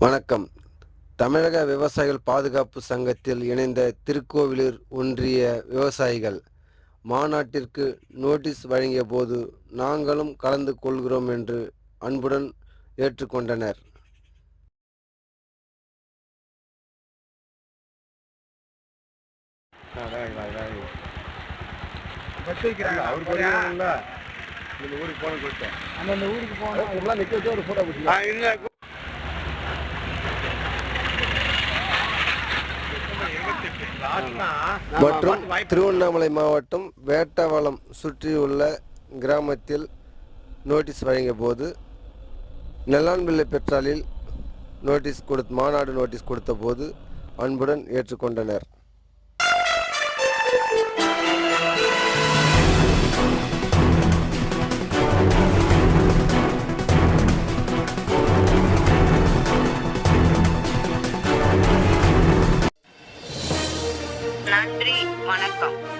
வணக்கம். தமிழக விவசாயிகள் பாதுகாப்பு சங்கத்தில் இணைந்த திருக்கோவிலூர் ஒன்றிய விவசாயிகள் மாநாட்டிற்கு நோட்டீஸ் வழங்கிய போது நாங்களும் கலந்து கொள்கிறோம் என்று அன்புடன் ஏற்றுக்கொண்டனர். ஊருக்கு அந்தந்த ஊருக்கு போனா எல்லாம் நிக்க வச்சு ஒரு போட்டோ மற்றும் திருவண்ணாமலை மாவட்டம் வேட்டவளம் சுற்றியுள்ள கிராமத்தில் நோட்டீஸ் வழங்கிய போது நெல்லான்பிள்ளை பெற்றாலில் நோட்டீஸ் கொடுத்து மாநாடு நோட்டீஸ் கொடுத்த போது அன்புடன் ஏற்றுக்கொண்டனர். நன்றி வணக்கம்.